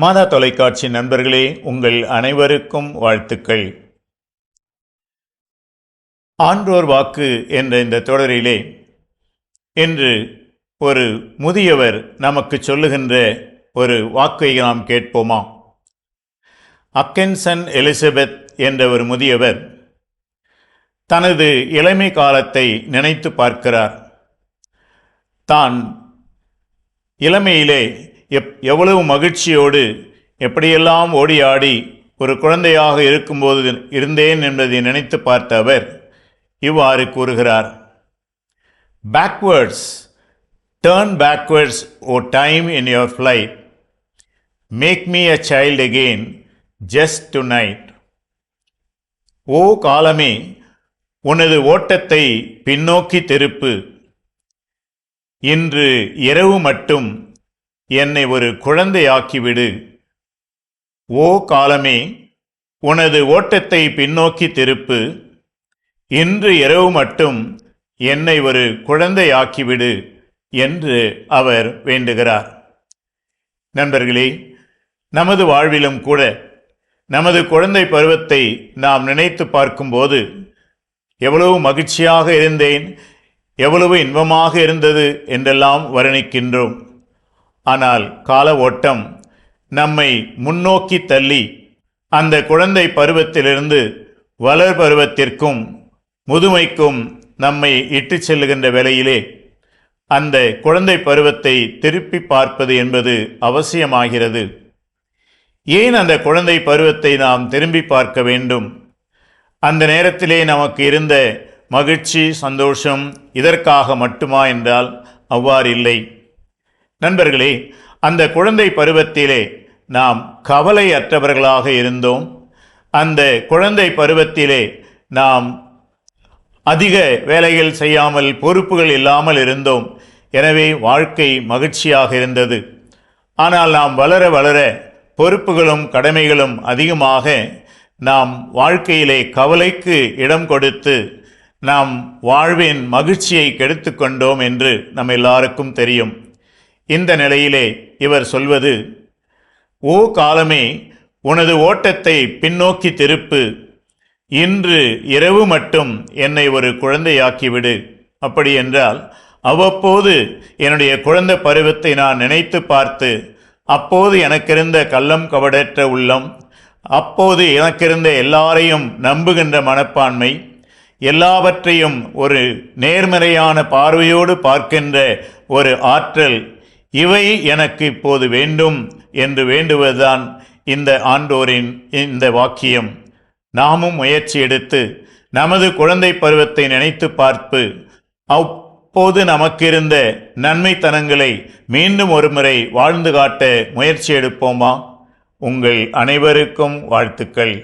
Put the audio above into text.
மாதா தொலைக்காட்சி நண்பர்களே உங்கள் அனைவருக்கும் வாழ்த்துக்கள். ஆன்றோர் வாக்கு என்ற இந்த தொடரிலே இன்று ஒரு முதியவர் நமக்கு சொல்லுகின்ற ஒரு வாக்கை நாம் கேட்போமா? அக்கென்சன் எலிசபெத் என்ற ஒரு முதியவர் தனது இளமை காலத்தை நினைத்து பார்க்கிறார். தான் இளமையிலே எப் எவ்வளவு மகிழ்ச்சியோடு எப்படியெல்லாம் ஓடி ஆடி ஒரு குழந்தையாக இருக்கும்போது இருந்தேன் என்பதை நினைத்து பார்த்த அவர் இவ்வாறு கூறுகிறார். Backwards turn backwards O time in your flight make me a child again just tonight ஓ காலமே உனது ஓட்டத்தை பின்னோக்கி திருப்பு. இன்று இரவு மட்டும் என்னை ஒரு குழந்தையாக்கிவிடு. ஓ காலமே உனது ஓட்டத்தை பின்னோக்கி திருப்பு. இன்று இரவு மட்டும் என்னை ஒரு குழந்தையாக்கிவிடு என்று அவர் வேண்டுகிறார். நண்பர்களே நமது வாழ்விலும் கூட நமது குழந்தை பருவத்தை நாம் நினைத்து பார்க்கும்போது எவ்வளவு மகிழ்ச்சியாக இருந்தேன் எவ்வளவு இன்பமாக இருந்தது என்றெல்லாம் வர்ணிக்கின்றோம். ஆனால் கால ஓட்டம் நம்மை முன்னோக்கி தள்ளி அந்த குழந்தை பருவத்திலிருந்து வளர் பருவத்திற்கும் முதுமைக்கும் நம்மை இட்டு செல்லுகின்ற வேளையிலே அந்த குழந்தை பருவத்தை திருப்பி பார்ப்பது என்பது அவசியமாகிறது. ஏன் அந்த குழந்தை பருவத்தை நாம் திரும்பி பார்க்க வேண்டும்? அந்த நேரத்திலே நமக்கு இருந்த மகிழ்ச்சி சந்தோஷம் இதற்காக மட்டுமா என்றால் அவ்வாறு இல்லை. நண்பர்களே அந்த குழந்தை பருவத்திலே நாம் கவலை அற்றவர்களாக இருந்தோம். அந்த குழந்தை பருவத்திலே நாம் அதிக வேலைகள் செய்யாமல் பொறுப்புகள் இல்லாமல் இருந்தோம். எனவே வாழ்க்கை மகிழ்ச்சியாக இருந்தது. ஆனால் நாம் வளர வளர பொறுப்புகளும் கடமைகளும் அதிகமாக நாம் வாழ்க்கையிலே கவலைக்கு இடம் கொடுத்து நாம் வாழ்வின் மகிழ்ச்சியை கெடுத்து கொண்டோம் என்று நம்ம எல்லாருக்கும் தெரியும். இந்த நிலையிலே இவர் சொல்வது ஓ காலமே உனது ஓட்டத்தை பின்னோக்கி திருப்பு. இன்று இரவு மட்டும் என்னை ஒரு குழந்தையாக்கிவிடு. அப்படி என்றால் அவ்வப்போது என்னுடைய குழந்தை பருவத்தை நான் நினைத்து பார்த்து அப்போது எனக்கிருந்த கள்ளம் கவடற்ற உள்ளம் அப்போது எனக்கிருந்த எல்லாரையும் நம்புகின்ற மனப்பான்மை எல்லாவற்றையும் ஒரு நேர்மறையான பார்வையோடு பார்க்கின்ற ஒரு ஆற்றல் இவை எனக்கு இப்போது வேண்டும் என்று வேண்டுவதுதான் இந்த ஆண்டோரின் இந்த வாக்கியம். நாமும் முயற்சி எடுத்து நமது குழந்தை பருவத்தை நினைத்து பார்ப்பு அப்போது நமக்கிருந்த நன்மைத்தனங்களை மீண்டும் ஒருமுறை வாழ்ந்து காட்ட முயற்சி எடுப்போமா? உங்கள் அனைவருக்கும் வாழ்த்துக்கள்.